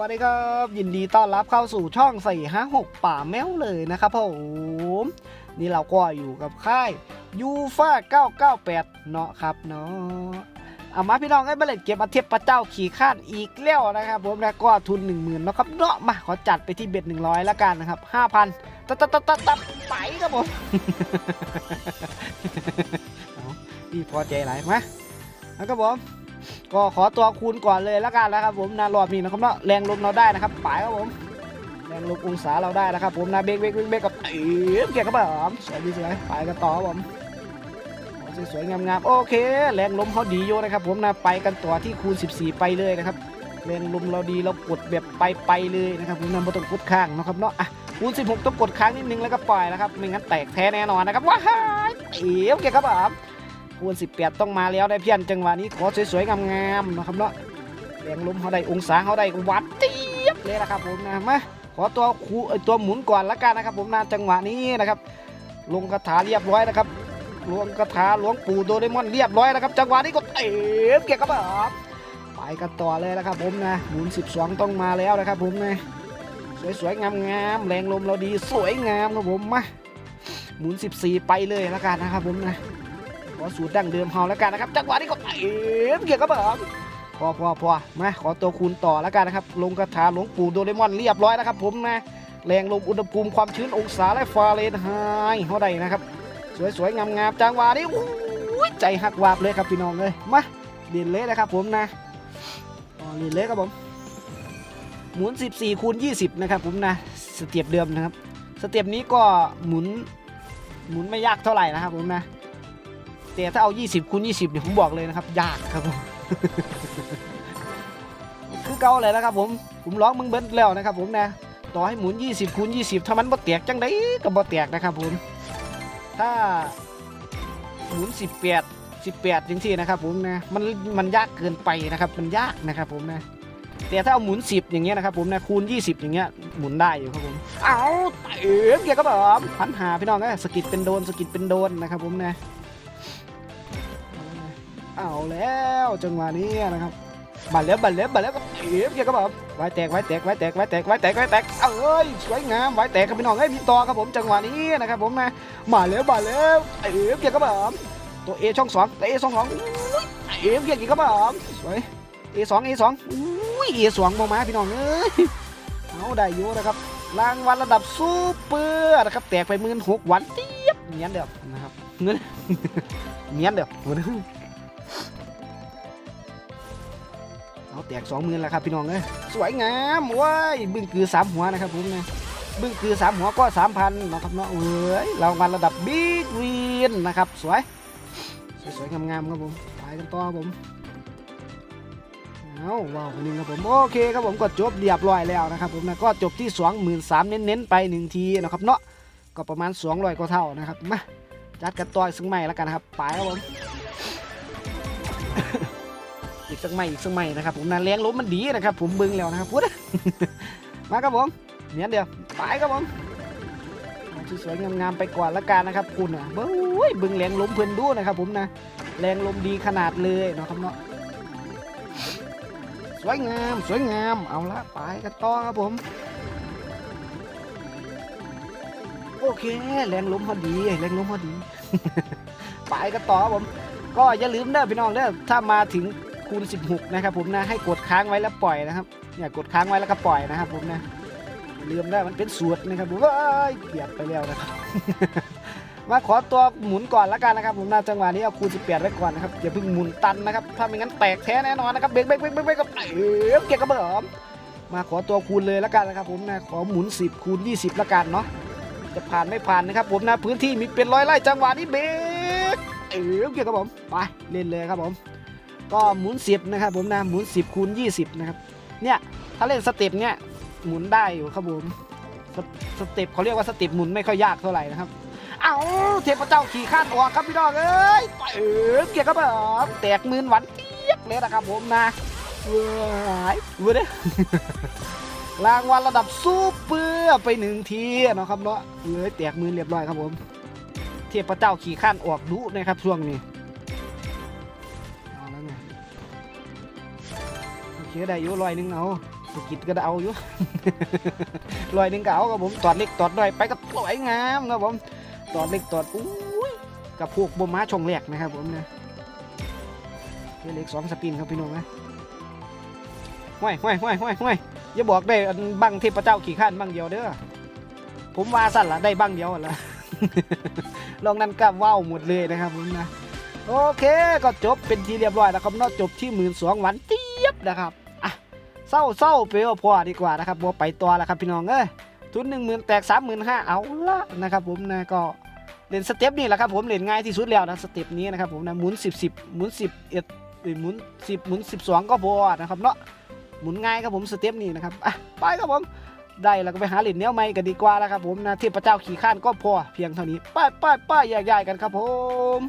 วัสดีครับ ยินดีต้อนรับเข้าสู่ช่อง4 5 6 ป่าแมวเลยนะครับผมนี่เราก็อยู่กับค่ายยูฟ่า998 เนาะครับเนาะเอามาพี่น้องให้มาเล่นเก็บมาเทพพระเจ้าขี่ข้านอีกแล้วนะครับผมนะก็ทุน 10,000นะครับเนาะมาขอจัดไปที่เบ็ด 100 แล้วกันนะครับ 5,000ตัดตัดตัดตัดตัดไปครับผมพี่พอใจไหลายมาแล้วครับผม ก็ขอตัวคูณก่อนเลยแล้วกันนะครับผมนะรอบนี้นะครับเนาะแรงลมเราได้นะครับไปครับผมแรงลมองศาเราได้นะครับผมนะเบรกเบรกเบรกเบกกับเอ๋เกี่ยวกับผมสวยดีสวยไปกันต่อครับผมสวยๆงามๆโอเค แรงลมเขาดีอยู่นะครับผมนะไปกันต่อที่คูณ 14 ไปเลยนะครับแรงลมเราดีเรากดแบบไปไปเลยนะครับผมนะไม่ต้องกดค้างนะครับเนาะอะคูณ 16 ต้องกดค้างนิดนึงแล้วก็ปล่อยนะครับไม่งั้นแตกแท้แน่นอนนะครับว้ายเอ๋เกี่ยวกับผม คูณ18 ต้องมาแล้วได้เพี้ยนจังหวะนี้ขอสวยๆงามๆนะครับเนาะแรงลมเขาได้องศาเขาได้วัดเจี๊ยบเลยนะครับผมนะมาขอตัวคูตัวหมุนก่อนละกันนะครับ ผมนะจังหวะนี้นะครับ ลงคาถาเรียบร้อยนะครับลวงคาถาหลวงปู่โดเรมอนเรียบร้อยนะครับ จังหวะนี้ก็เตะเกี่ยวกับแบบไปกันต่อเลยนะครับ ผมนะหมุน 12 ต้องมาแล้วนะครับ ผมนะสวยๆงามๆแรงลมเราดีสวยงามครับผมมาหมุน 14 ไปเลยละกันนะครับผมนะ อสูตรดั้งเดิมเฮาแล้วกันนะครับ จังหวะนี้ก็เอ็มเกี่ยวกับผมพอพอพอมาขอตัวคูณต่อแล้วกันนะครับ ลงคาถาหลวงปู่โดเรมอนเรียบร้อยแล้วครับ ผมนะแรงลมอุณหภูมิความชื้นองศาและฟาเรนไฮต์เท่าใดนะครับ สวยๆงามๆจังหวะนี้อู้ยใจหักวาบเลยครับพี่น้องเลยมาเด่นเลยนะครับผมนะเด่นเลยครับผมหมุน 14คูณ20 นะครับผมนะสเตียบเดิมนะครับ สเตียบนี้ก็หมุนหมุนไม่ยากเท่าไหร่นะครับผมนะ แต่ถ้าเอา 20คูณ20เนี่ยผมบอกเลยนะครับ ยากครับผมคือเก่าเลยนะครับผมผมร้องมึงเบิ้ลแล้วนะครับผมนะต่อให้หมุน 20คูณ20 ถ้ามันบ่แตกจังไดก็บ่แตกนะครับผมถ้าหมุน 18 18จังที่นะครับผมนะมันมันยากเกินไปนะครับ มันยากนะครับผมนะแต่ถ้าเอาหมุน 10 อย่างเงี้ยนะครับผมนะคูณ 20 อย่างเงี้ยหมุนได้อยู่ครับผมเอาเอ๋เกี่ยวกับผมพันหาพี่น้องนะสกิดเป็นโดนสกิดเป็นโดนนะครับผมนะ เอาแล้วจังหวะนี้นะครับบัตรแล้วบัตรแล้วบัตรแล้วก็เทียบเกี่ยวกับผมไว้แตกไว้แตกไว้แตกไว้แตกไว้แตกไว้แตกเอ้ยสวยงามไว้แตกครับพี่น้องเอ้ยมีต่อครับผมจังหวะนี้นะครับผมนะมาแล้วมาแล้วเทียบเกี่ยวกับผมตัว A ช่องสองตัว A ช่องสองเทียบเกี่ยวกับผมสวย A สอง A สองอุ้ย A สองมามาพี่น้องเอ้ยเอาได้อยู่นะครับรางวัลระดับซูเปอร์นะครับแตกไปหมื่นหกวันเทียบเนียนเดียวนะครับเงินเนียนเดียว เอาแตกสองหมื่นแล้วครับพี่น้องเอ้ยสวยงามว้ายบึ้งคือสามหัวนะครับผมนะบึ้งคือสามหัวก็สามพันนะครับเนาะเอ้ยเรามาระดับบิ๊กวีนนะครับสวยสวยๆงามๆครับผมไปกันต่อผมเอาว้าวคนนึงครับผมโอเคครับผมก็จบเรียบร้อยแล้วนะครับผมนะก็จบที่สองหมื่นสามเน้นๆไปหนึ่งทีนะครับเนาะก็ประมาณสองร้อยกว่าเท่านะครับมาจัดกันต่ออีกสักใหม่แล้วกันครับไปครับผม สักไม่อีกสักไม่นะครับผมนะแรงลมมันดีนะครับผมบึงแล้วนะครับพุทธมาครับผมเนี้ยเดียวไปครับผมเอาสวยๆงามๆไปก่อนละกันนะครับคุณอะเบ้ยบึงแรงลมเพิ่นดูนะครับผมนะแรงลมดีขนาดเลยนะครับเนาะสวยงามสวยงามเอาละไปกันต่อครับผมโอเคแรงลมพอดีแรงลมพอดี ไปกันต่อครับผม ก็อย่าลืมเด้อพี่น้องเด้อถ้ามาถึง คูณ 16 นะครับผมนะให้กดค้างไว้แล้วปล่อยนะครับอย่ากดค้างไว้แล้วก็ปล่อยนะครับผมนะอย่าลืมได้มันเป็นสูตรนะครับผมว้ายเกียบไปแล้วนะครับมาขอตัวหมุนก่อนละกันนะครับผมนะจังหวะนี้เอาคูณ18ไว้ก่อนนะครับอย่าเพิ่งหมุนตันนะครับถ้าไม่งั้นแตกแท้แน่นอนนะครับเบรกเบรกเบรกเบรกเบรกกับเอ๋เกียร์กระเบิมมาขอตัวคูณเลยละกันนะครับผมนะขอหมุน 10 คูณ 20ละกันเนาะจะผ่านไม่ผ่านนะครับผมนะพื้นที่มีเป็นร้อยไร่จังหวะนี้เบรกเออเกี่ยวกับผมไปเล่นเลยครับผม ก็หมุนสิบนะครับผมนะหมุนสิบคูณยี่สิบนะครับ เนี่ย ถ้าเล่นสเต็ปเนี่ยหมุนได้อยู่ครับผมสสเต็ปเขาเรียกว่าสเต็ปหมุนไม่ค่อยยากเท่าไหร่นะครับ เอาเทพเจ้าขี่ข้านออกครับพี่น้องเอ้ยเออเกี่ยวกับผมแตกมืนหวันเทียบเลยนะครับผมนะเว้ยเว้ยเด้รางวัลระดับซูเปอร์ไปหนึ่งทีเนาะครับเนาะเอ้ยแตกมือเรียบร้อยครับผม เทพเจ้าขี่ข้านออกดุนะครับช่วงนี้ เอาแล้วไงโอได้อยู่ร้อยหนึงเอาสกิดก็ได้เอาอยู่ ลอยหนึ่งก็เอาครับผมตอดเล็กตอดน้อยไปกับสวยงามครับผมตอดเล็กตอดอุ้ยกับพวกบม้าชงแรกนะครับผมนะเรือเล็กสองสปินครับพี่น้องนะห้วยห้วยห้วยห้วยห้วยอย่าบอกได้อันบังเทพเจ้าขี่ข้านบังเดียวเด้อผมว่าสั่นละได้บังเดียวละลองนั้นก็ว้าวหมดเลยนะครับผมนะโอเคก็จบเป็นที่เรียบร้อยแล้วครับนอกจบที่หมื่นสองวันเจี๊ยบนะครับ เศร้าเศร้าไปว่าพอดีกว่านะครับบัวไปตัวแล้วครับพี่น้องเอ้ยทุนหนึ่งหมื่นแตกสามหมื่นห้าเอาละนะครับผมนะก็เล่นสเต็ปนี่แหละครับผมเล่นง่ายที่สุดแล้วนะสเต็ปนี้นะครับผมนะหมุนสิบสิบหมุนสิบเอ็ดหมุนสิบหมุนสิบสองก็พอนะครับเนาะหมุนง่ายครับผมสเต็ปนี้นะครับอะไปครับผมได้แล้วก็ไปหาเหรียญเนี้ยใหม่กันดีกว่าแล้วครับผมนะเทพเจ้าขี่ข้านก็พอเพียงเท่านี้ไป้ายป้ายป้ายแยกย้ายกันครับผม